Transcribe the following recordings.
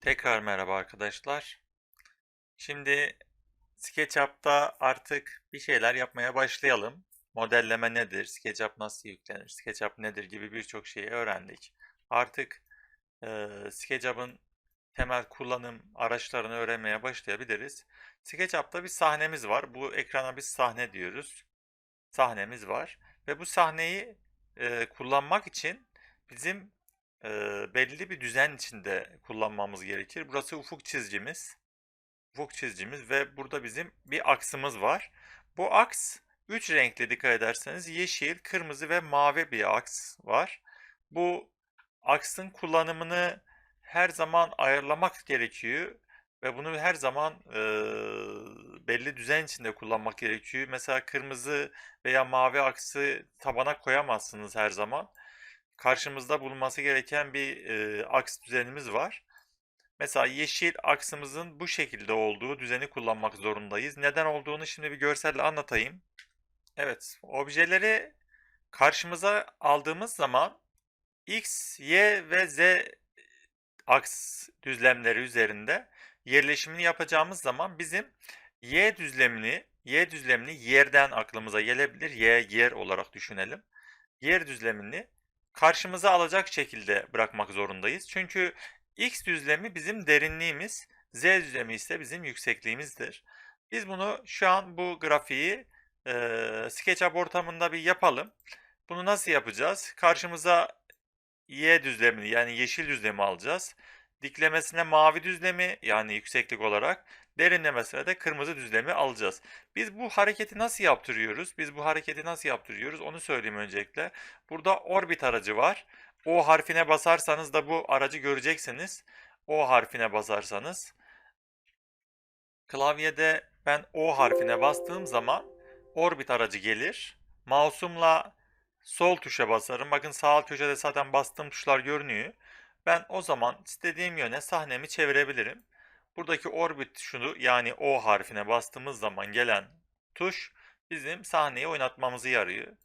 Tekrar merhaba arkadaşlar. Şimdi SketchUp'ta artık bir şeyler yapmaya başlayalım. Modelleme nedir? SketchUp nasıl yüklenir? SketchUp nedir gibi birçok şeyi öğrendik. Artık e, SketchUp'ın temel kullanım araçlarını öğrenmeye başlayabiliriz. SketchUp'ta bir sahnemiz var. Bu ekrana biz sahne diyoruz. Sahnemiz var. Ve bu sahneyi e, kullanmak için bizim e, belli bir düzen içinde kullanmamız gerekir. Burası ufuk çizgimiz. Ufuk çizgimiz ve burada bizim bir aksımız var. Bu aks 3 renkli dikkat ederseniz yeşil, kırmızı ve mavi bir aks var. Bu aksın kullanımını her zaman ayarlamak gerekiyor ve bunu her zaman e, belli düzen içinde kullanmak gerekiyor. Mesela kırmızı veya mavi aksı tabana koyamazsınız her zaman. Karşımızda bulunması gereken bir e, aks düzenimiz var. Mesela yeşil aksımızın bu şekilde olduğu düzeni kullanmak zorundayız. Neden olduğunu şimdi bir görselle anlatayım. Evet, objeleri karşımıza aldığımız zaman x, y ve z aks düzlemleri üzerinde yerleşimini yapacağımız zaman bizim y düzlemini y düzlemini yerden aklımıza gelebilir. Y yer olarak düşünelim. Yer düzlemini karşımıza alacak şekilde bırakmak zorundayız. Çünkü x düzlemi bizim derinliğimiz, z düzlemi ise bizim yüksekliğimizdir. Biz bunu şu an bu grafiği e, SketchUp ortamında bir yapalım. Bunu nasıl yapacağız? Karşımıza y düzlemini yani yeşil düzlemi alacağız. Diklemesine mavi düzlemi yani yükseklik olarak, derinlemesine de kırmızı düzlemi alacağız. Biz bu hareketi nasıl yaptırıyoruz? Biz bu hareketi nasıl yaptırıyoruz? Onu söyleyeyim öncelikle. Burada orbit aracı var. O harfine basarsanız da bu aracı göreceksiniz. O harfine basarsanız. Klavyede ben O harfine bastığım zaman orbit aracı gelir. Mouse'umla sol tuşa basarım. Bakın sağ alt köşede zaten bastığım tuşlar görünüyor. Ben o zaman istediğim yöne sahnemi çevirebilirim. Buradaki orbit şunu yani O harfine bastığımız zaman gelen tuş bizim sahneyi oynatmamızı yarıyor.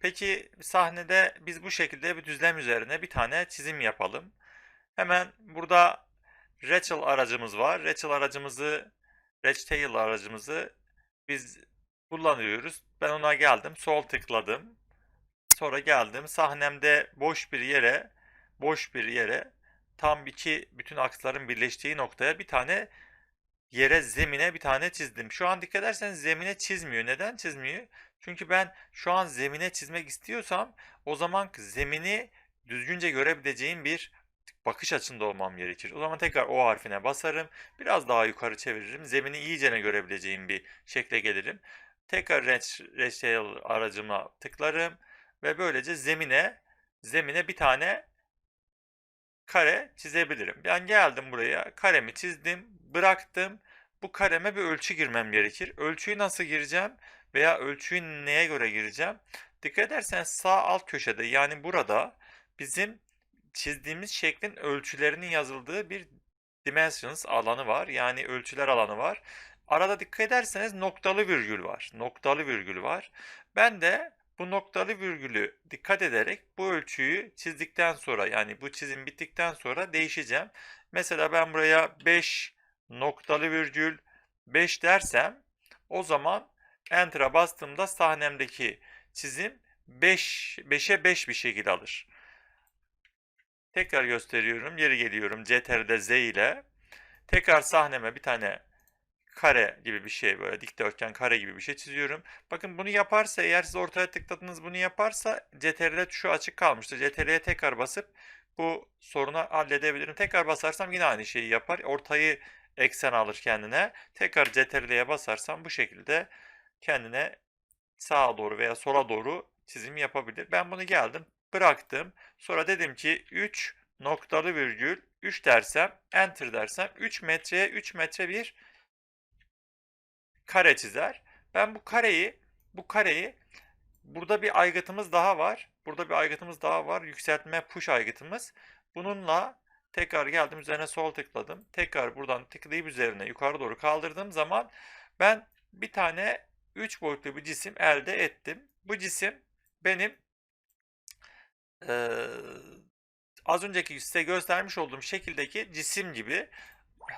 Peki sahnede biz bu şekilde bir düzlem üzerine bir tane çizim yapalım. Hemen burada Rachel aracımız var. Rachel aracımızı, Rachel aracımızı biz kullanıyoruz. Ben ona geldim, sol tıkladım. Sonra geldim sahnemde boş bir yere, boş bir yere tam iki bütün aksların birleştiği noktaya bir tane yere zemine bir tane çizdim. Şu an dikkat ederseniz zemine çizmiyor. Neden çizmiyor? Çünkü ben şu an zemine çizmek istiyorsam o zaman zemini düzgünce görebileceğim bir bakış açında olmam gerekir. O zaman tekrar O harfine basarım. Biraz daha yukarı çeviririm. Zemini iyicene görebileceğim bir şekle gelirim. Tekrar Reçel aracıma tıklarım ve böylece zemine zemine bir tane kare çizebilirim. Ben geldim buraya, karemi çizdim, bıraktım. Bu kareme bir ölçü girmem gerekir. Ölçüyü nasıl gireceğim veya ölçüyü neye göre gireceğim? Dikkat ederseniz sağ alt köşede yani burada bizim çizdiğimiz şeklin ölçülerinin yazıldığı bir dimensions alanı var. Yani ölçüler alanı var. Arada dikkat ederseniz noktalı virgül var. Noktalı virgül var. Ben de bu noktalı virgülü dikkat ederek bu ölçüyü çizdikten sonra yani bu çizim bittikten sonra değişeceğim. Mesela ben buraya 5 noktalı virgül 5 dersem o zaman Enter'a bastığımda sahnemdeki çizim 5 5'e 5 bir şekilde alır. Tekrar gösteriyorum. Geri geliyorum. CTRL'de Z ile. Tekrar sahneme bir tane kare gibi bir şey böyle dikdörtgen kare gibi bir şey çiziyorum. Bakın bunu yaparsa eğer siz ortaya tıkladığınız bunu yaparsa CTRL tuşu açık kalmıştır. CTRL'ye tekrar basıp bu sorunu halledebilirim. Tekrar basarsam yine aynı şeyi yapar. Ortayı eksen alır kendine. Tekrar CTRL'ye basarsam bu şekilde kendine sağa doğru veya sola doğru çizim yapabilir. Ben bunu geldim bıraktım. Sonra dedim ki 3 noktalı virgül 3 dersem enter dersem 3 metreye 3 metre bir kare çizer. Ben bu kareyi bu kareyi burada bir aygıtımız daha var. Burada bir aygıtımız daha var. Yükseltme push aygıtımız. Bununla tekrar geldim üzerine sol tıkladım. Tekrar buradan tıklayıp üzerine yukarı doğru kaldırdığım zaman ben bir tane 3 boyutlu bir cisim elde ettim. Bu cisim benim e, az önceki size göstermiş olduğum şekildeki cisim gibi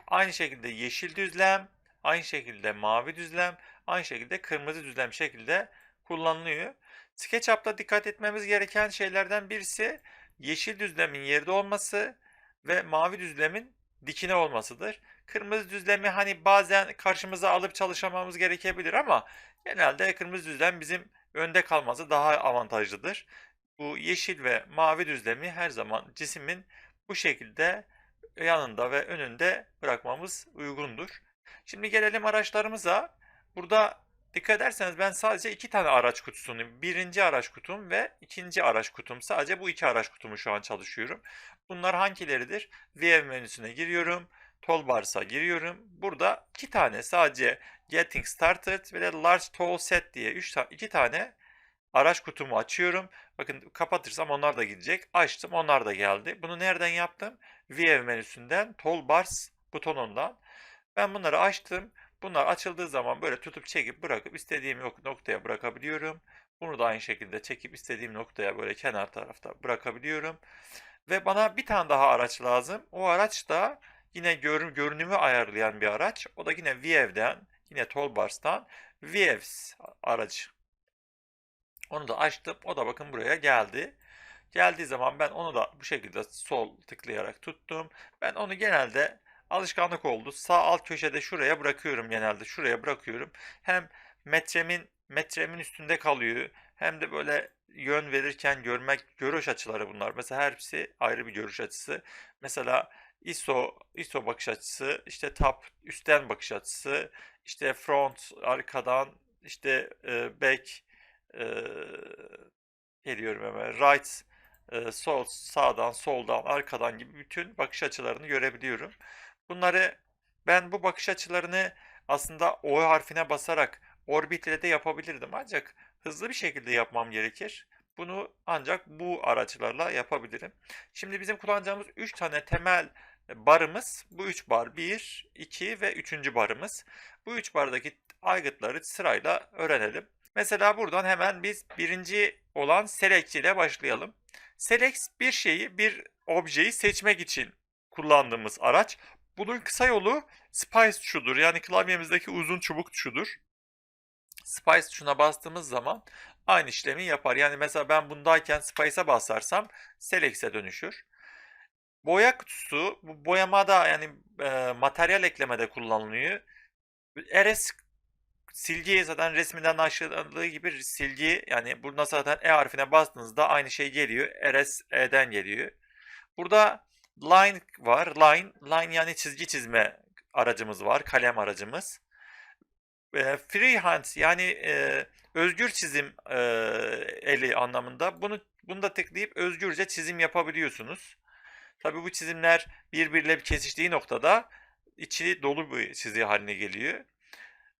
aynı şekilde yeşil düzlem, aynı şekilde mavi düzlem, aynı şekilde kırmızı düzlem şekilde kullanılıyor. SketchUp'ta dikkat etmemiz gereken şeylerden birisi yeşil düzlemin yerde olması ve mavi düzlemin dikine olmasıdır. Kırmızı düzlemi hani bazen karşımıza alıp çalışamamız gerekebilir ama genelde kırmızı düzlem bizim önde kalması daha avantajlıdır. Bu yeşil ve mavi düzlemi her zaman cismin bu şekilde yanında ve önünde bırakmamız uygundur. Şimdi gelelim araçlarımıza. Burada dikkat ederseniz ben sadece iki tane araç kutusunu, birinci araç kutum ve ikinci araç kutum. Sadece bu iki araç kutumu şu an çalışıyorum. Bunlar hangileridir? View menüsüne giriyorum. Toolbars'a giriyorum. Burada iki tane sadece Getting Started ve de Large Tool Set diye üç iki tane araç kutumu açıyorum. Bakın kapatırsam onlar da gidecek. Açtım onlar da geldi. Bunu nereden yaptım? View menüsünden Toolbars butonundan. Ben bunları açtım. Bunlar açıldığı zaman böyle tutup çekip bırakıp istediğim noktaya bırakabiliyorum. Bunu da aynı şekilde çekip istediğim noktaya böyle kenar tarafta bırakabiliyorum. Ve bana bir tane daha araç lazım. O araç da yine görün görünümü ayarlayan bir araç. O da yine View'den, yine Toolbars'tan Views aracı. Onu da açtım. O da bakın buraya geldi. Geldiği zaman ben onu da bu şekilde sol tıklayarak tuttum. Ben onu genelde alışkanlık oldu. Sağ alt köşede şuraya bırakıyorum genelde. Şuraya bırakıyorum. Hem metremin metremin üstünde kalıyor. Hem de böyle yön verirken görmek görüş açıları bunlar. Mesela her birisi ayrı bir görüş açısı. Mesela ISO ISO bakış açısı, işte top üstten bakış açısı, işte front arkadan, işte e, back e, geliyorum hemen right e, sol sağdan soldan arkadan gibi bütün bakış açılarını görebiliyorum. Bunları ben bu bakış açılarını aslında O harfine basarak orbit de yapabilirdim ancak hızlı bir şekilde yapmam gerekir. Bunu ancak bu araçlarla yapabilirim. Şimdi bizim kullanacağımız 3 tane temel barımız bu 3 bar 1, 2 ve 3. barımız. Bu 3 bardaki aygıtları sırayla öğrenelim. Mesela buradan hemen biz birinci olan select ile başlayalım. Select bir şeyi, bir objeyi seçmek için kullandığımız araç. Bunun kısa yolu Spice tuşudur. Yani klavyemizdeki uzun çubuk tuşudur. Spice tuşuna bastığımız zaman aynı işlemi yapar. Yani mesela ben bundayken Spice'a basarsam Select'e dönüşür. Boya kutusu bu boyamada yani e, materyal eklemede kullanılıyor. RS silgi zaten resminden aşağıladığı gibi silgi yani burada zaten E harfine bastığınızda aynı şey geliyor. RS E'den geliyor. Burada line var. Line, line yani çizgi çizme aracımız var. Kalem aracımız. E, freehand yani e, özgür çizim e, eli anlamında. Bunu bunu da tıklayıp özgürce çizim yapabiliyorsunuz. Tabii bu çizimler birbiriyle kesiştiği noktada içi dolu bir çizgi haline geliyor.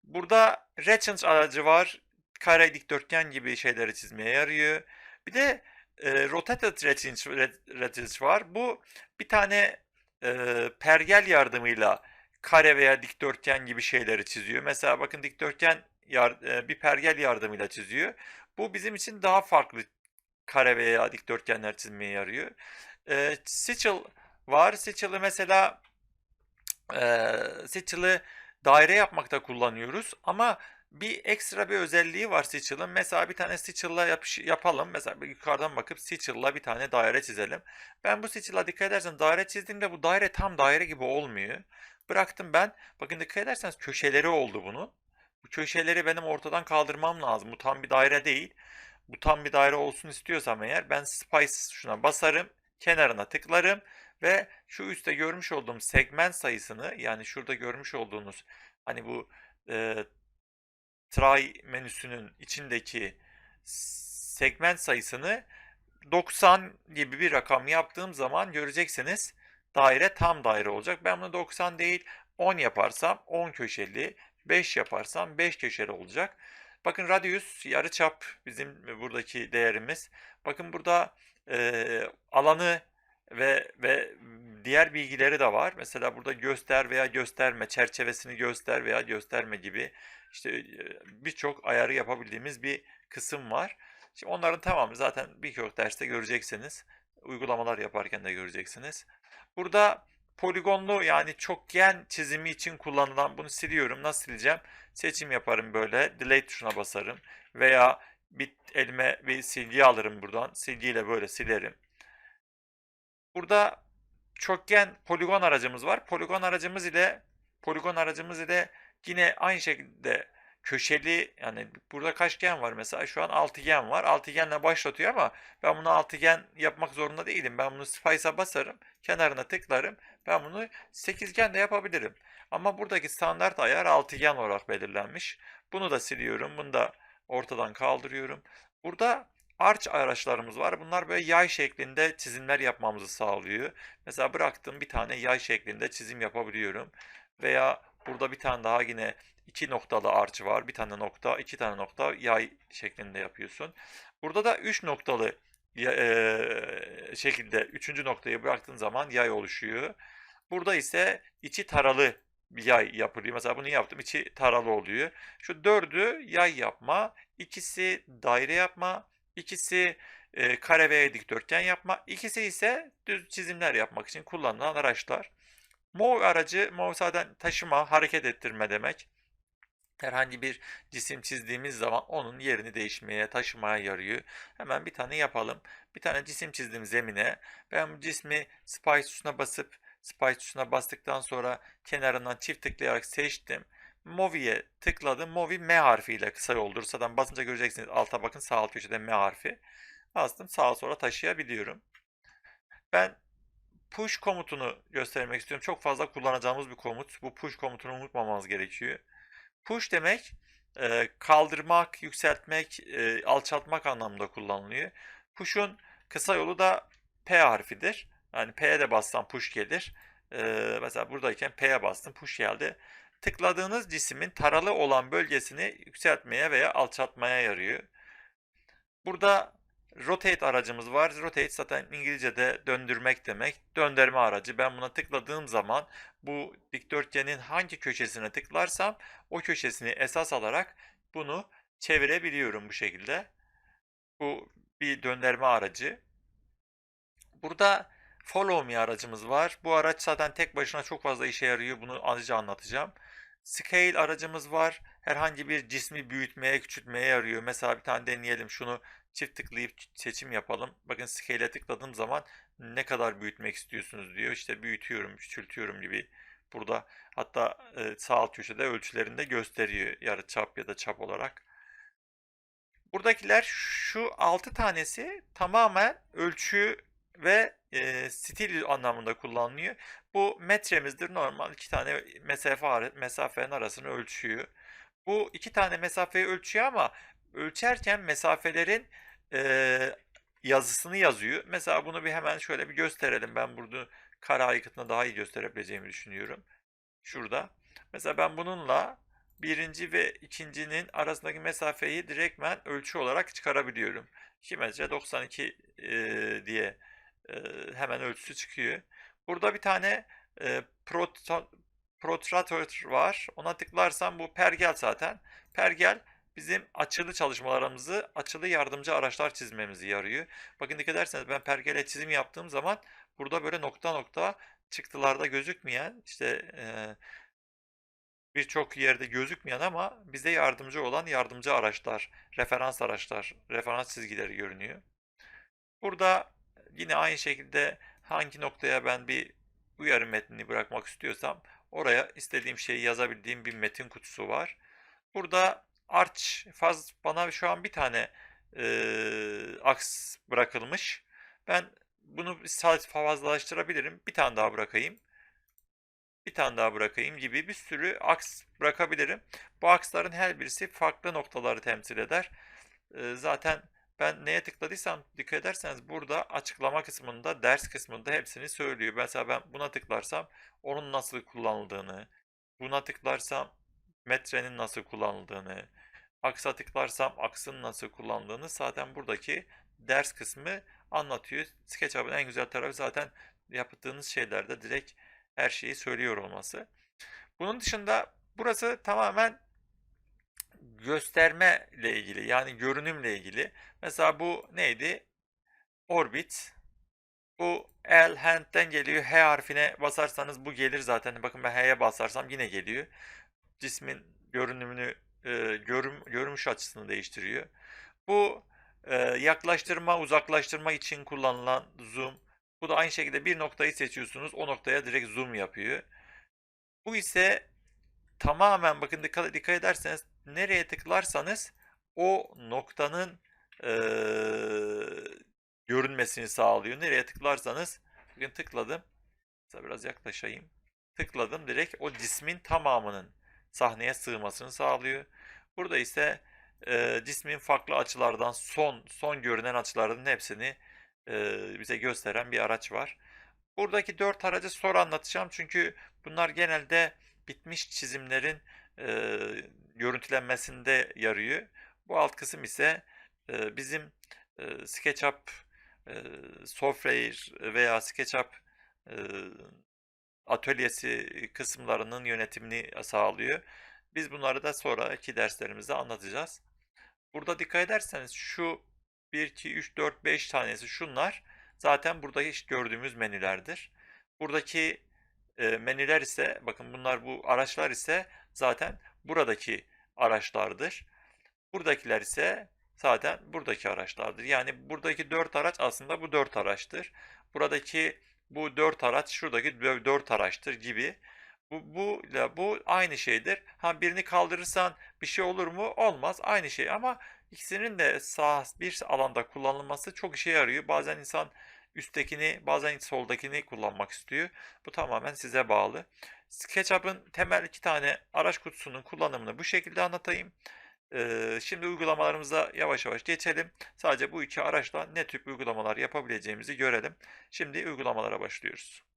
Burada Regent aracı var. Kare, dikdörtgen gibi şeyleri çizmeye yarıyor. Bir de e, Rotated Regent var. Bu bir tane e, pergel yardımıyla kare veya dikdörtgen gibi şeyleri çiziyor. Mesela bakın dikdörtgen yar, e, bir pergel yardımıyla çiziyor. Bu bizim için daha farklı kare veya dikdörtgenler çizmeye yarıyor. E, Sigil var. Sigil'i mesela e, Sigil'i daire yapmakta kullanıyoruz ama bir ekstra bir özelliği var Stitchell'ın. Mesela bir tane Stitchell'la yapış, yapalım. Mesela yukarıdan bakıp Stitchell'la bir tane daire çizelim. Ben bu Stitchell'a dikkat edersen daire çizdiğimde bu daire tam daire gibi olmuyor. Bıraktım ben. Bakın dikkat ederseniz köşeleri oldu bunun. Bu köşeleri benim ortadan kaldırmam lazım. Bu tam bir daire değil. Bu tam bir daire olsun istiyorsam eğer ben Spice şuna basarım. Kenarına tıklarım ve şu üstte görmüş olduğum segment sayısını yani şurada görmüş olduğunuz hani bu e, try menüsünün içindeki segment sayısını 90 gibi bir rakam yaptığım zaman göreceksiniz daire tam daire olacak. Ben bunu 90 değil 10 yaparsam 10 köşeli, 5 yaparsam 5 köşeli olacak. Bakın radius yarıçap bizim buradaki değerimiz. Bakın burada e, alanı ve ve diğer bilgileri de var. Mesela burada göster veya gösterme, çerçevesini göster veya gösterme gibi işte birçok ayarı yapabildiğimiz bir kısım var. Şimdi onların tamamı zaten birçok derste göreceksiniz. uygulamalar yaparken de göreceksiniz. Burada poligonlu yani çokgen çizimi için kullanılan bunu siliyorum. Nasıl sileceğim? Seçim yaparım böyle. Delete tuşuna basarım. Veya bir elime bir silgi alırım buradan. Silgiyle böyle silerim. Burada çokgen poligon aracımız var. Poligon aracımız ile poligon aracımız ile yine aynı şekilde köşeli yani burada kaç gen var mesela şu an altıgen var. Altıgenle başlatıyor ama ben bunu altıgen yapmak zorunda değilim. Ben bunu Spice'a basarım. Kenarına tıklarım. Ben bunu sekizgen de yapabilirim. Ama buradaki standart ayar altıgen olarak belirlenmiş. Bunu da siliyorum. Bunu da ortadan kaldırıyorum. Burada arç araçlarımız var. Bunlar böyle yay şeklinde çizimler yapmamızı sağlıyor. Mesela bıraktım bir tane yay şeklinde çizim yapabiliyorum. Veya burada bir tane daha yine iki noktalı arç var. Bir tane nokta, iki tane nokta yay şeklinde yapıyorsun. Burada da üç noktalı eee, şekilde üçüncü noktayı bıraktığın zaman yay oluşuyor. Burada ise içi taralı bir yay yapılıyor. Mesela bunu yaptım. içi taralı oluyor. Şu dördü yay yapma, ikisi daire yapma, ikisi e, kare veya dikdörtgen yapma, ikisi ise düz çizimler yapmak için kullanılan araçlar. Mov aracı, mov zaten taşıma, hareket ettirme demek. Herhangi bir cisim çizdiğimiz zaman onun yerini değişmeye, taşımaya yarıyor. Hemen bir tane yapalım. Bir tane cisim çizdim zemine. Ben bu cismi Spice tuşuna basıp Spice tuşuna bastıktan sonra kenarından çift tıklayarak seçtim. Movie'ye tıkladım. Movie M harfiyle kısa yoldur. Zaten basınca göreceksiniz. Alta bakın sağ alt köşede M harfi. Bastım sağa sola taşıyabiliyorum. Ben push komutunu göstermek istiyorum. Çok fazla kullanacağımız bir komut. Bu push komutunu unutmamamız gerekiyor. Push demek e, kaldırmak, yükseltmek, e, alçaltmak anlamında kullanılıyor. Push'un kısa yolu da P harfidir. Yani P'ye de bassam push gelir. E, mesela buradayken P'ye bastım push geldi. Tıkladığınız cismin taralı olan bölgesini yükseltmeye veya alçaltmaya yarıyor. Burada rotate aracımız var. Rotate zaten İngilizce'de döndürmek demek. Döndürme aracı. Ben buna tıkladığım zaman bu dikdörtgenin hangi köşesine tıklarsam o köşesini esas alarak bunu çevirebiliyorum bu şekilde. Bu bir döndürme aracı. Burada Follow Me aracımız var. Bu araç zaten tek başına çok fazla işe yarıyor. Bunu azıcık anlatacağım. Scale aracımız var. Herhangi bir cismi büyütmeye, küçültmeye yarıyor. Mesela bir tane deneyelim. Şunu çift tıklayıp seçim yapalım. Bakın Scale'e tıkladığım zaman ne kadar büyütmek istiyorsunuz diyor. İşte büyütüyorum, küçültüyorum gibi. Burada hatta e, sağ alt köşede ölçülerini de gösteriyor. Yarı çap ya da çap olarak. Buradakiler şu 6 tanesi tamamen ölçü ve e, stil anlamında kullanılıyor. Bu metremizdir. Normal iki tane mesafe mesafenin arasını ölçüyor. Bu iki tane mesafeyi ölçüyor ama ölçerken mesafelerin e, yazısını yazıyor. Mesela bunu bir hemen şöyle bir gösterelim. Ben burada kare aygıtını daha iyi gösterebileceğimi düşünüyorum. Şurada. Mesela ben bununla birinci ve ikincinin arasındaki mesafeyi direktmen ölçü olarak çıkarabiliyorum. 2 metre 92 e, diye e, hemen ölçüsü çıkıyor. Burada bir tane e, proto, protratör var. Ona tıklarsam bu pergel zaten. Pergel bizim açılı çalışmalarımızı, açılı yardımcı araçlar çizmemizi yarıyor. Bakın dikkat ederseniz ben pergele çizim yaptığım zaman burada böyle nokta nokta çıktılarda gözükmeyen işte e, birçok yerde gözükmeyen ama bize yardımcı olan yardımcı araçlar, referans araçlar, referans çizgileri görünüyor. Burada yine aynı şekilde hangi noktaya ben bir uyarı metnini bırakmak istiyorsam oraya istediğim şeyi yazabildiğim bir metin kutusu var. Burada arç faz bana şu an bir tane e, aks bırakılmış. Ben bunu fazlalaştırabilirim. Bir tane daha bırakayım. Bir tane daha bırakayım gibi bir sürü aks bırakabilirim. Bu aksların her birisi farklı noktaları temsil eder. E, zaten ben neye tıkladıysam dikkat ederseniz burada açıklama kısmında, ders kısmında hepsini söylüyor. Mesela ben buna tıklarsam onun nasıl kullanıldığını, buna tıklarsam metrenin nasıl kullanıldığını, aksa tıklarsam aksın nasıl kullanıldığını zaten buradaki ders kısmı anlatıyor. SketchUp'ın en güzel tarafı zaten yaptığınız şeylerde direkt her şeyi söylüyor olması. Bunun dışında burası tamamen gösterme ile ilgili yani görünümle ilgili. Mesela bu neydi? Orbit. Bu el hand'den geliyor. H harfine basarsanız bu gelir zaten. Bakın ben H'ye basarsam yine geliyor. Cismin görünümünü, e, görüm, görünüş açısını değiştiriyor. Bu e, yaklaştırma, uzaklaştırma için kullanılan zoom. Bu da aynı şekilde bir noktayı seçiyorsunuz. O noktaya direkt zoom yapıyor. Bu ise tamamen bakın dikkat, dikkat ederseniz nereye tıklarsanız o noktanın e, görünmesini sağlıyor. Nereye tıklarsanız bakın tıkladım. Mesela biraz yaklaşayım. Tıkladım direkt o cismin tamamının sahneye sığmasını sağlıyor. Burada ise e, cismin farklı açılardan son son görünen açılarının hepsini e, bize gösteren bir araç var. Buradaki dört aracı sonra anlatacağım çünkü bunlar genelde bitmiş çizimlerin e, görüntülenmesinde yarıyor. Bu alt kısım ise e, bizim e, SketchUp e, software veya SketchUp e, atölyesi kısımlarının yönetimini sağlıyor. Biz bunları da sonraki derslerimizde anlatacağız. Burada dikkat ederseniz şu 1, 2, 3, 4, 5 tanesi şunlar zaten burada hiç gördüğümüz menülerdir. Buradaki e, menüler ise bakın bunlar bu araçlar ise zaten buradaki araçlardır. Buradakiler ise zaten buradaki araçlardır. Yani buradaki 4 araç aslında bu 4 araçtır. Buradaki bu 4 araç şuradaki 4 araçtır gibi. Bu, bu bu aynı şeydir. Ha birini kaldırırsan bir şey olur mu? Olmaz. Aynı şey ama ikisinin de sağ bir alanda kullanılması çok işe yarıyor. Bazen insan üsttekini, bazen soldakini kullanmak istiyor. Bu tamamen size bağlı. SketchUp'ın temel iki tane araç kutusunun kullanımını bu şekilde anlatayım. Şimdi uygulamalarımıza yavaş yavaş geçelim. Sadece bu iki araçla ne tip uygulamalar yapabileceğimizi görelim. Şimdi uygulamalara başlıyoruz.